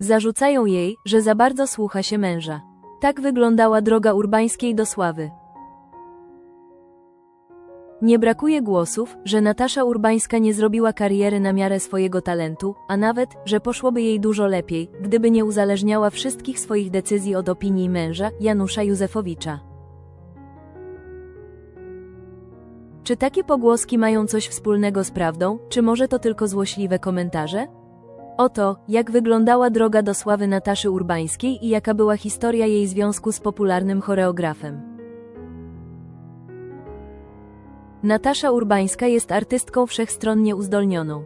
Zarzucają jej, że za bardzo słucha się męża. Tak wyglądała droga Urbańskiej do sławy. Nie brakuje głosów, że Natasza Urbańska nie zrobiła kariery na miarę swojego talentu, a nawet, że poszłoby jej dużo lepiej, gdyby nie uzależniała wszystkich swoich decyzji od opinii męża, Janusza Józefowicza. Czy takie pogłoski mają coś wspólnego z prawdą, czy może to tylko złośliwe komentarze? Oto, jak wyglądała droga do sławy Nataszy Urbańskiej i jaka była historia jej związku z popularnym choreografem. Natasza Urbańska jest artystką wszechstronnie uzdolnioną.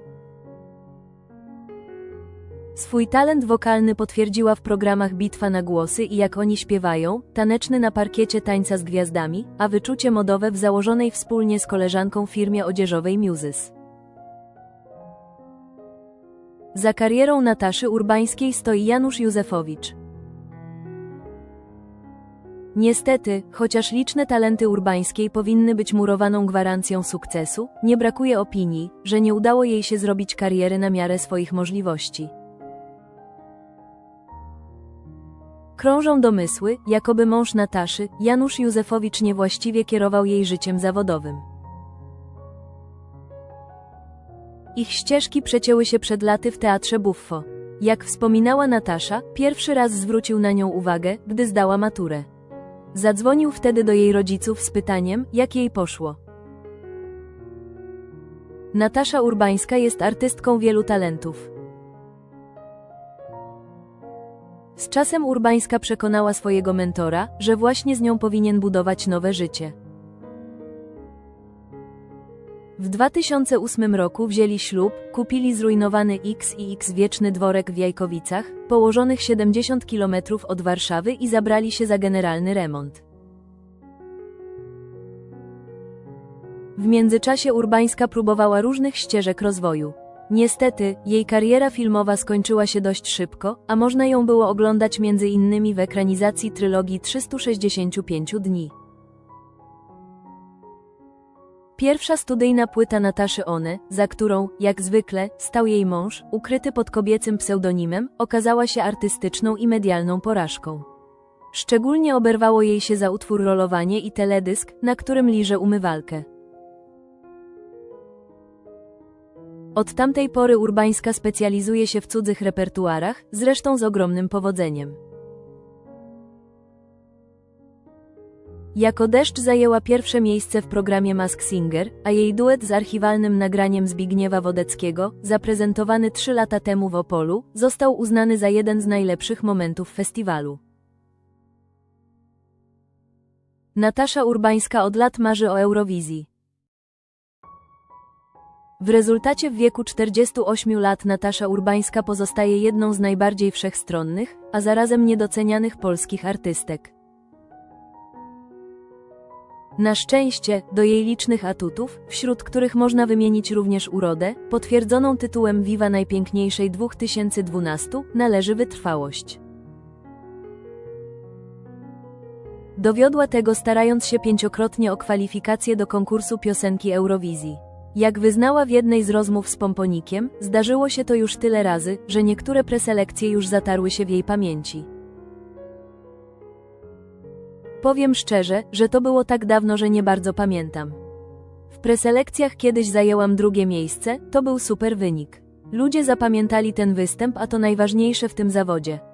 Swój talent wokalny potwierdziła w programach Bitwa na głosy i jak oni śpiewają, taneczny na parkiecie tańca z gwiazdami, a wyczucie modowe w założonej wspólnie z koleżanką firmie odzieżowej Muses. Za karierą Nataszy Urbańskiej stoi Janusz Józefowicz. Niestety, chociaż liczne talenty Urbańskiej powinny być murowaną gwarancją sukcesu, nie brakuje opinii, że nie udało jej się zrobić kariery na miarę swoich możliwości. Krążą domysły, jakoby mąż Nataszy, Janusz Józefowicz niewłaściwie kierował jej życiem zawodowym. Ich ścieżki przecięły się przed laty w teatrze Buffo. Jak wspominała Natasza, pierwszy raz zwrócił na nią uwagę, gdy zdała maturę. Zadzwonił wtedy do jej rodziców z pytaniem, jak jej poszło. Natasza Urbańska jest artystką wielu talentów. Z czasem Urbańska przekonała swojego mentora, że właśnie z nią powinien budować nowe życie. W 2008 roku wzięli ślub, kupili zrujnowany X i X wieczny dworek w Jajkowicach, położonych 70 km od Warszawy i zabrali się za generalny remont. W międzyczasie Urbańska próbowała różnych ścieżek rozwoju. Niestety, jej kariera filmowa skończyła się dość szybko, a można ją było oglądać między innymi w ekranizacji trylogii 365 dni. Pierwsza studyjna płyta Nataszy One, za którą, jak zwykle, stał jej mąż, ukryty pod kobiecym pseudonimem, okazała się artystyczną i medialną porażką. Szczególnie oberwało jej się za utwór Rolowanie i teledysk, na którym liże umywalkę. Od tamtej pory Urbańska specjalizuje się w cudzych repertuarach, zresztą z ogromnym powodzeniem. Jako deszcz zajęła pierwsze miejsce w programie Mask Singer, a jej duet z archiwalnym nagraniem Zbigniewa Wodeckiego, zaprezentowany trzy lata temu w Opolu, został uznany za jeden z najlepszych momentów festiwalu. Natasza Urbańska od lat marzy o Eurowizji. W rezultacie w wieku 48 lat Natasza Urbańska pozostaje jedną z najbardziej wszechstronnych, a zarazem niedocenianych polskich artystek. Na szczęście, do jej licznych atutów, wśród których można wymienić również urodę, potwierdzoną tytułem Viva Najpiękniejszej 2012, należy wytrwałość. Dowiodła tego starając się pięciokrotnie o kwalifikację do konkursu piosenki Eurowizji. Jak wyznała w jednej z rozmów z Pomponikiem, zdarzyło się to już tyle razy, że niektóre preselekcje już zatarły się w jej pamięci. Powiem szczerze, że to było tak dawno, że nie bardzo pamiętam. W preselekcjach kiedyś zajęłam drugie miejsce, to był super wynik. Ludzie zapamiętali ten występ, a to najważniejsze w tym zawodzie.